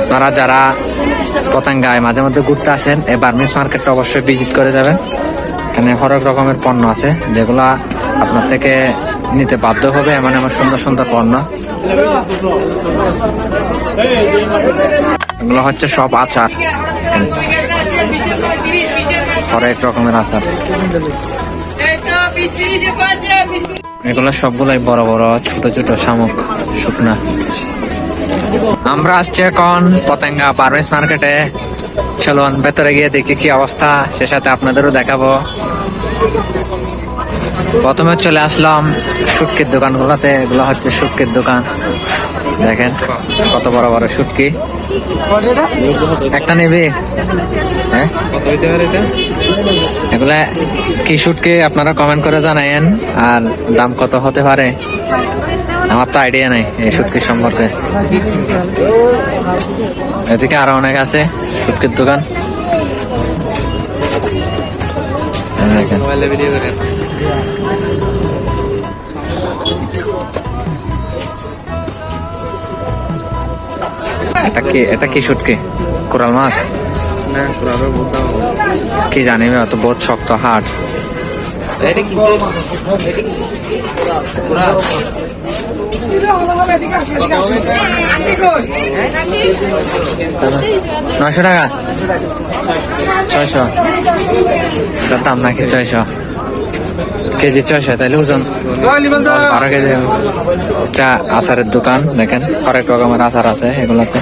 আপনারা যারা পতেঙ্গায় মাঝে মধ্যে ঘুরতে আসেন, এই বার্মিস মার্কেটটা অবশ্যই ভিজিট করে যাবেন। এখানে হরেক রকমের পণ্য আছে, যেগুলা আপনার থেকে নিতে বাধ্য হবে, এমন এমন সুন্দর সুন্দর পণ্য। এগুলো হচ্ছে সব আচার। হরেক রকমের আচার। এগুলো সবগুলাই বড় বড়, ছোট ছোট শামুক, শুকনা। আমরা আসছি এখন পতেঙ্গা পারভেজ মার্কেটে। চলুন, ভেতরে গিয়ে দেখি কি অবস্থা। সে সাথে আপনাদেরও দেখাবো। প্রথমে চলে আসলাম সুটকির দোকানগুলোতে। এগুলো হচ্ছে সুটকির দোকান। দেখেন, কত বড় বড় সুটকি একটা নেবে? হ্যাঁ? এগুলা কি শুটকে? আপনারা কমেন্ট করে জানায়েন। আর দাম কত হতে পারে? আমার তো আইডিয়া নাই এই শুটকির সম্পর্কে। এদিকে আরও অনেক আছে শুটকির দোকান। এটা কি এটা কি শুটকি কোরাল মাছ? কি জানিবে অত বহুত শক্ত হাট নয়শো টাকা? ছয়শো। দাম নাকি ছয়শো? কেজি ছয়শো, তাইলে ওজন? বারো কেজি। চা, আচারের দোকান, দেখেন। হরেক রকমের আচার আছে এগুলোতে।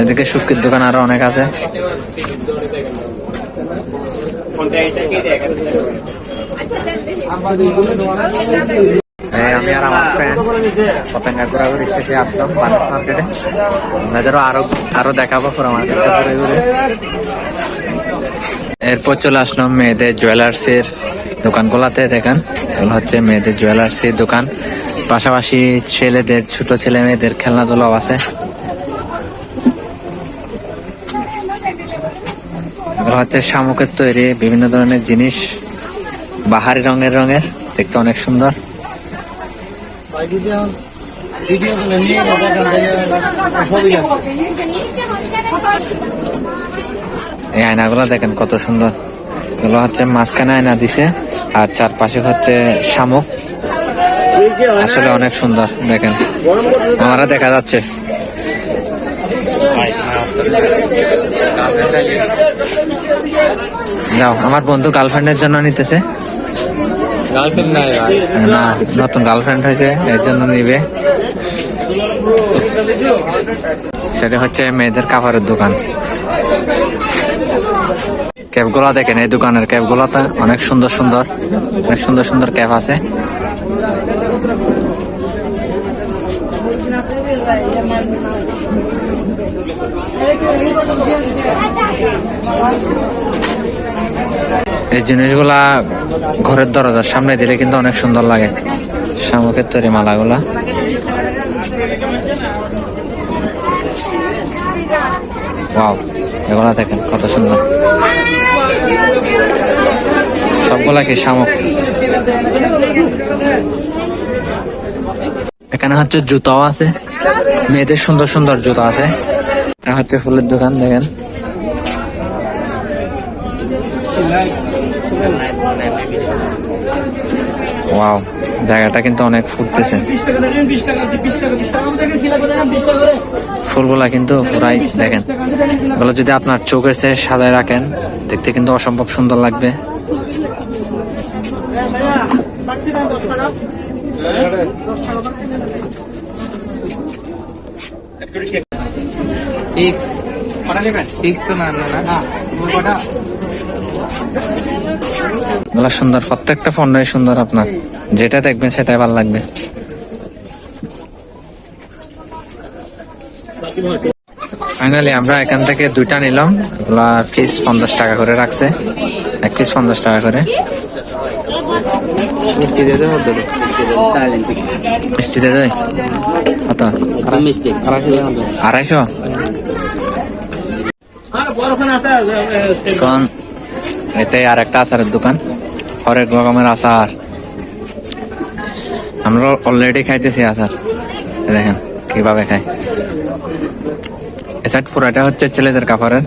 এদিকে শুটকির দোকান আরও অনেক আছে। আর আরও দেখাবো এরপর চলে আসলাম মেয়েদের জুয়েলার্সের দোকানগুলোতে, দেখেন। হচ্ছে মেয়েদের জুয়েলার্সের দোকান। পাশাপাশি ছেলেদের, ছোট ছেলে মেয়েদের খেলনাধুলাও আছে। এগুলো হচ্ছে শামুকের তৈরি বিভিন্ন ধরনের জিনিস, বাহারি রঙের রঙের, দেখতে অনেক সুন্দর। এই আয়নাগুলো দেখেন কত সুন্দর। এগুলো হচ্ছে মাঝখানে আয়না দিছে, আর চারপাশে হচ্ছে শামুক। আসলে অনেক সুন্দর, দেখেন। আমারা দেখা যাচ্ছে। যাও আমার বন্ধু গার্লফ্রেন্ডের জন্য নিতেছে। গার্লফ্রেন্ড নাই না নতুন গার্লফ্রেন্ড হয়েছে এর জন্য নিবে। সেটা হচ্ছে মেয়েদের কাপড়ের দোকান। ক্যাপগুলো দেখেন এই দোকানের ক্যাপগুলোতে অনেক সুন্দর সুন্দর অনেক সুন্দর সুন্দর ক্যাপ আছে। এই জিনিসগুলা ঘরের দরজার সামনে দিলে কিন্তু অনেক সুন্দর লাগে। শামুকের তৈরি মালাগুলা। ওয়াও, এগুলা দেখেন কত সুন্দর। সবগুলা কি শামুক? এখানে হচ্ছে জুতাও আছে। মেয়েদের সুন্দর সুন্দর জুতা আছে। হচ্ছে ফুলের দোকান, দেখেন। ওয়াও, জায়গাটা কিন্তু অনেক ফুটতেছে। ফুলগুলা কিন্তু পুরাই দেখেন। এগুলো যদি আপনার চোখের সে সাজায় রাখেন, দেখতে কিন্তু অসম্ভব সুন্দর লাগবে। ফিক্স ফিক্স তো না না না। সুন্দর প্রত্যেকটা পণ্যই সুন্দর আপনার। যেটা দেখবেন সেটাই ভালো লাগবে। ফাইনালি আমরা এখান থেকে দুইটা নিলাম। এগুলা পিস পঞ্চাশ টাকা করে রাখছে। এক পিস পঞ্চাশ টাকা করে। মিষ্টি দিয়ে দেয় কত? মিষ্টি আড়াইশো? এখন এতে আর একটা আচারের দোকান হরেক রকমের আচার আমরা অলরেডি খাইতেছি আচার এই দেখেন কীভাবে খাই এসাইড পুরাটা হচ্ছে ছেলেদের কাপড়ের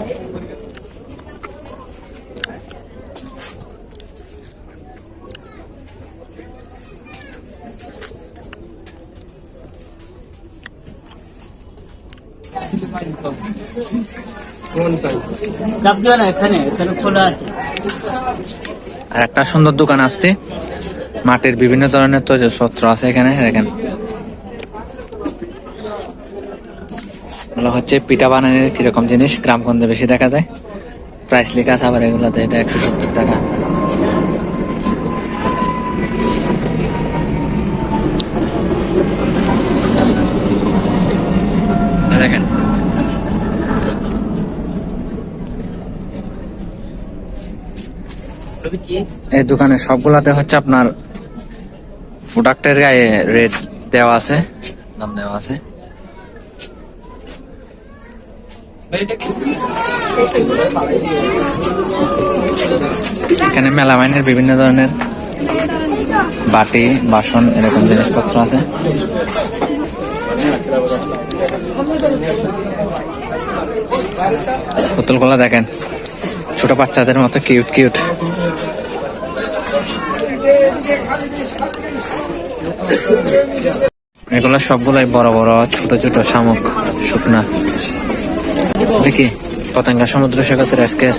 আর একটা সুন্দর দোকান আসতে মাটির বিভিন্ন ধরনের তৈজসপত্র আছে এখানে, দেখেন। হচ্ছে পিঠা বানানোর কীরকম জিনিস, গ্রামগঞ্জে বেশি দেখা যায়। প্রাইস লেখা আছে আবার এগুলোতে, এটা একশো সত্তর টাকা দেখেন এই দোকানে সবগুলাতে হচ্ছে আপনার প্রোডাক্টের গায়ে রেট দেওয়া আছে দাম দেওয়া আছে। এখানে মেলামাইনের বিভিন্ন ধরনের বাটি, বাসন, এরকম জিনিসপত্র আছে। পুতুলগুলো দেখেন, ছোট বাচ্চাদের মতো কিউট কিউট এগুলো সবগুলাই বড় বড়, ছোট ছোট শামুক, শুকনা। দেখি, পতঙ্গা সমুদ্র সৈকতের এসকেস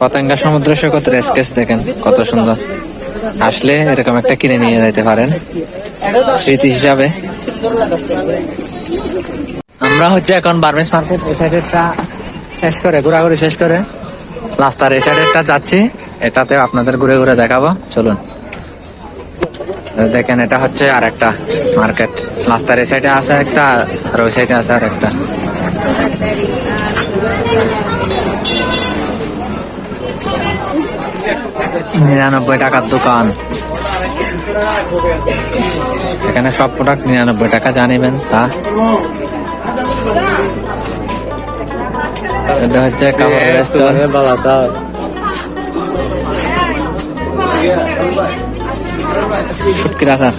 পতঙ্গা সমুদ্র সৈকতের এসকেস দেখেন, কত সুন্দর। আসলে এরকম একটা কিনে নিয়ে যেতে পারেন। স্মৃতি হিসাবে। আমরা হচ্ছে এখন বার্মেস মার্কেট, এই সাইডেরটা শেষ করে, ঘোরাঘুরি শেষ করে। রাস্তার এই সাইডেরটা যাচ্ছি এটাতে আপনাদের ঘুরে ঘুরে দেখাবো, চলুন। দেখেন, এটা হচ্ছে আর একটা মার্কেট রাস্তার এই সাইডে আছে একটা, আর ওই সাইডে আছে আর একটা নিরানব্বই টাকার দোকান। এখানে সব প্রোডাক্ট নিরানব্বই টাকা জানিবেন, তা। এটা হচ্ছে কাপড়ের স্টোর বালা চাও শুটকির আচার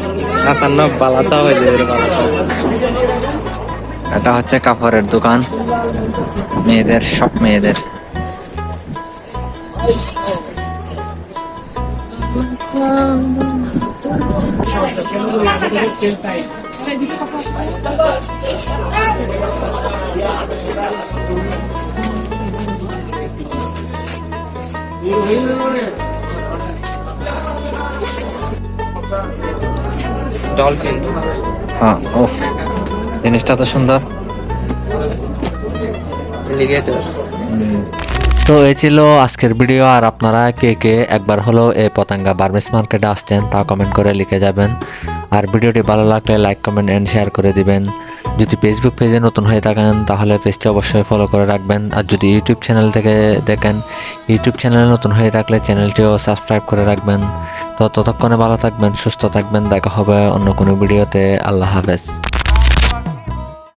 আসার না বালা চাও হয়ে যাবে বালা চাও। এটা হচ্ছে কাপড়ের দোকান। মেয়েদের সব মেয়েদের। ডলফিন হ্যাঁ ও জিনিসটা তো সুন্দর লিগেটর তো এই ছিল আজকের ভিডিও, আর আপনারা কে কে একবার হলো এই পতঙ্গা বার্মেস মার্কেটে আসছেন তা কমেন্ট করে লিখে যাবেন। আর ভিডিওটি ভালো লাগলে লাইক কমেন্ট এন্ড শেয়ার করে দিবেন। যদি ফেসবুক পেজে নতুন হয়ে থাকেন, তাহলে পেজটি অবশ্যই ফলো করে রাখবেন। আর যদি ইউটিউব চ্যানেল থেকে দেখেন ইউটিউব চ্যানেলে নতুন হয়ে থাকলে চ্যানেলটিও সাবস্ক্রাইব করে রাখবেন। তো ততক্ষণে ভালো থাকবেন, সুস্থ থাকবেন, দেখা হবে অন্য কোনো ভিডিওতে। আল্লাহ হাফেজ।